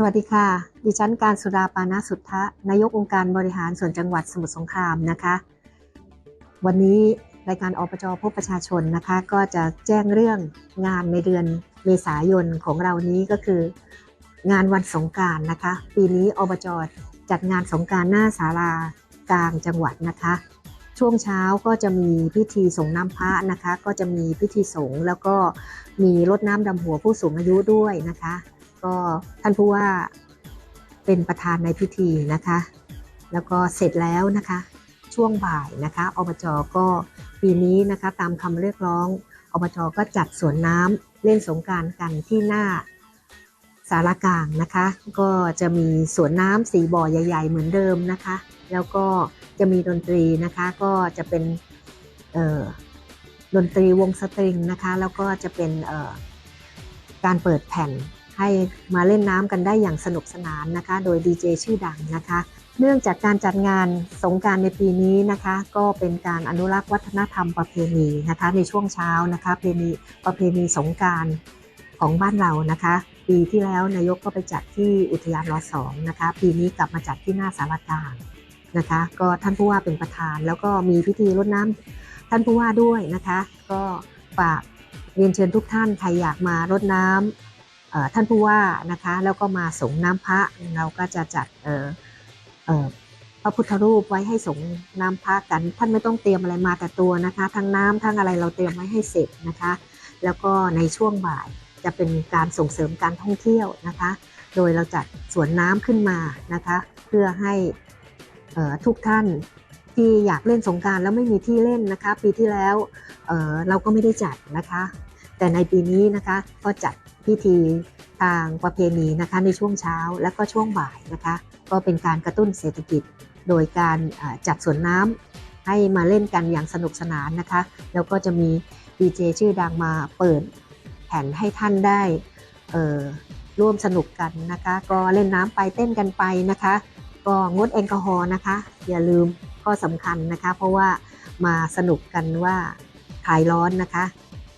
สวัสดีค่ะ ดิฉันการสุดาปานาสุทธะนายกองค์การบริหารส่วนจังหวัดสมุทรสงครามนะคะ วันนี้รายการอปจพบประชาชนนะคะ ก็จะแจ้งเรื่องงานในเดือนเมษายนของเรานี้ก็คือ งานวันสงการนะคะ ปีนี้อบจจัดงานสงการหน้าศาลากลางจังหวัดนะคะ ช่วงเช้าก็จะมีพิธีส่งน้ำพระนะคะ ก็จะมีพิธีสงฆ์แล้วก็มีรดน้ำดำหัวผู้สูงอายุด้วยนะคะ ก็ท่านผู้ว่าเป็นประธานในพิธีนะคะ แล้วก็เสร็จแล้วนะคะ ช่วงบ่ายนะคะอบจก็ปีนี้นะคะตามคำเรียกร้องอบจก็จัดสวนน้ำเล่นสงการกันที่หน้าสารกลางนะคะ ก็จะมีสวนน้ำสีบ่อใหญ่ ๆ เหมือนเดิมนะคะ แล้วก็จะมีดนตรีนะคะก็จะเป็นดนตรีวงสตริงนะคะ แล้วก็จะเป็นการเปิดแผ่น ให้มาเล่นน้ำกันได้อย่างสนุกสนานนะคะ โดยดีเจชื่อดังนะคะ เนื่องจากการจัดงานสงการในปีนี้นะคะ ก็เป็นการอนุรักษ์วัฒนธรรมประเพณีนะคะ ในช่วงเช้านะคะประเพณีประเพณีสงการของบ้านเรานะคะ ปีที่แล้วนายกก็ไปจัดที่อุทยานรอสองนะคะ ปีนี้กลับมาจัดที่หน้าสารกลางนะคะ ก็ท่านผู้ว่าเป็นประธาน แล้วก็มีพิธีรดน้ำท่านผู้ว่าด้วยนะคะ ก็ฝากเรียนเชิญทุกท่านใครอยากมารดน้ำเอ่อ ท่านผู้ว่านะคะแล้วก็มาสงน้ำพระเราก็จะจัดพระพุทธรูปไว้ให้สงน้ำพระกัน ท่านไม่ต้องเตรียมอะไรมาแต่ตัวนะคะ ทั้งน้ำทั้งอะไรเราเตรียมไว้ให้เสร็จนะคะ แล้วก็ในช่วงบ่ายจะเป็นการส่งเสริมการท่องเที่ยวนะคะ โดยเราจัดสวนน้ำขึ้นมานะคะ เพื่อให้ทุกท่านที่อยากเล่นสงการแล้วไม่มีที่เล่นนะคะ ปีที่แล้วเเราก็ไม่ได้จัดนะคะ แต่ในปีนี้นะคะก็จัด พิธีทางประเพณีนะคะในช่วงเช้าและก็ช่วงบ่ายนะคะ ก็เป็นการกระตุ้นเศรษฐกิจ โดยการจัดสวนน้ำให้มาเล่นกันอย่างสนุกสนานนะคะ แล้วก็จะมีดีเจชื่อดังมาเปิดแผ่นให้ท่านได้ร่วมสนุกกันนะคะ ก็เล่นน้ำไปเต้นกันไปนะคะ ก็งดแอลกอฮอล์นะคะ อย่าลืมข้อสำคัญนะคะ เพราะว่ามาสนุกกันว่าคลายร้อนนะคะ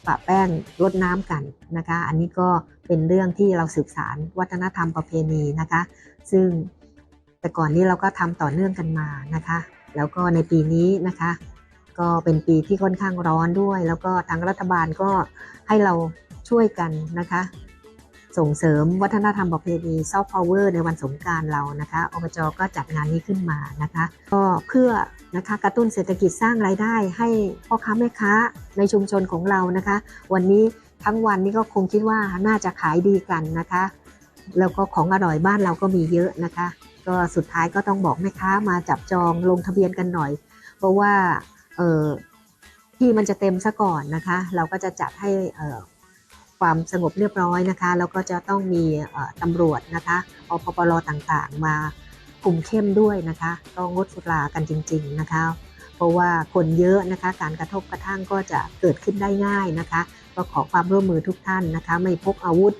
ปะแป้งรดน้ำกันนะคะ อันนี้ก็เป็นเรื่องที่เราสืบสารวัฒนธรรมประเพณีนะคะ ซึ่งแต่ก่อนนี้เราก็ทำต่อเนื่องกันมานะคะ แล้วก็ในปีนี้นะคะ ก็เป็นปีที่ค่อนข้างร้อนด้วย แล้วก็ทางรัฐบาลก็ให้เราช่วยกันนะคะ ส่งเสริมวัฒนธรรมประเพณีซอฟต์พาวเวอร์ในวันสงการเรานะคะอบจก็จัดงานนี้ขึ้นมานะคะก็เพื่อนะคะกระตุ้นเศรษฐกิจสร้างรายได้ให้พ่อค้าแม่ค้าในชุมชนของเรานะคะ วันนี้ทั้งวันนี้ก็คงคิดว่าน่าจะขายดีกันนะคะ แล้วก็ของอร่อยบ้านเราก็มีเยอะนะคะ ก็สุดท้ายก็ต้องบอกแม่ค้ามาจับจองลงทะเบียนกันหน่อย เพราะว่าเออที่มันจะเต็มซะก่อนนะคะ เราก็จะจัดให้ ความสงบเรียบร้อยนะคะ แล้วก็จะต้องมีตำรวจนะคะอปปรต่างๆ มาคุมเข้มด้วยนะคะก็งดสุรากันจริง ๆนะคะ เพราะว่าคนเยอะนะคะ การกระทบกระทั่งก็จะเกิดขึ้นได้ง่ายนะคะ ก็ขอความร่วมมือทุกท่านนะคะ ไม่พกอาวุธ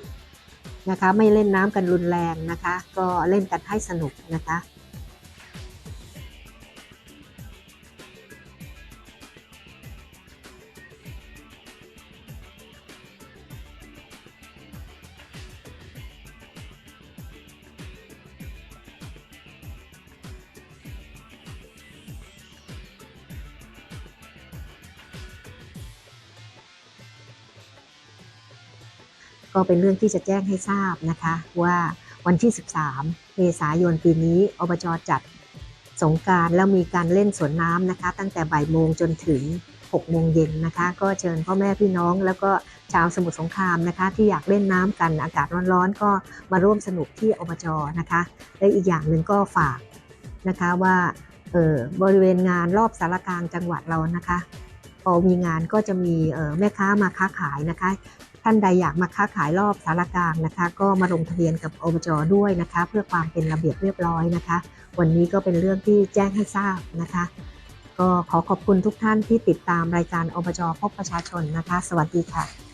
นะคะ ไม่เล่นน้ำกันรุนแรงนะคะ ก็เล่นกันให้สนุกนะคะ ก็เป็นเรื่องที่จะแจ้งให้ทราบนะคะว่าวันที่ 13 เมษายนปีนี้อบจจัดสงการแล้วมีการเล่นสวนน้ำนะคะ ตั้งแต่บ่ายโมงจนถึง6โมงเย็นนะคะ ก็เชิญพ่อแม่พี่น้อง แล้วก็ชาวสมุทรสงครามนะคะ ที่อยากเล่นน้ำกันอากาศร้อนๆ ก็มาร่วมสนุกที่อบจนะคะ และอีกอย่างหนึ่งก็ฝากนะคะว่าเออบริเวณงานรอบสารกลางจังหวัดเรานะคะพอมีงานก็จะมีออแม่ค้ามาค้าขายนะคะ ท่านใดอยากมาค้าขายรอบสารกลางนะคะ ก็มาลงทะเบียนกับอบจด้วยนะคะ เพื่อความเป็นระเบียบเรียบร้อยนะคะ วันนี้ก็เป็นเรื่องที่แจ้งให้ทราบนะคะ ก็ขอขอบคุณทุกท่านที่ติดตามรายการอบจพบประชาชนนะคะ สวัสดีค่ะ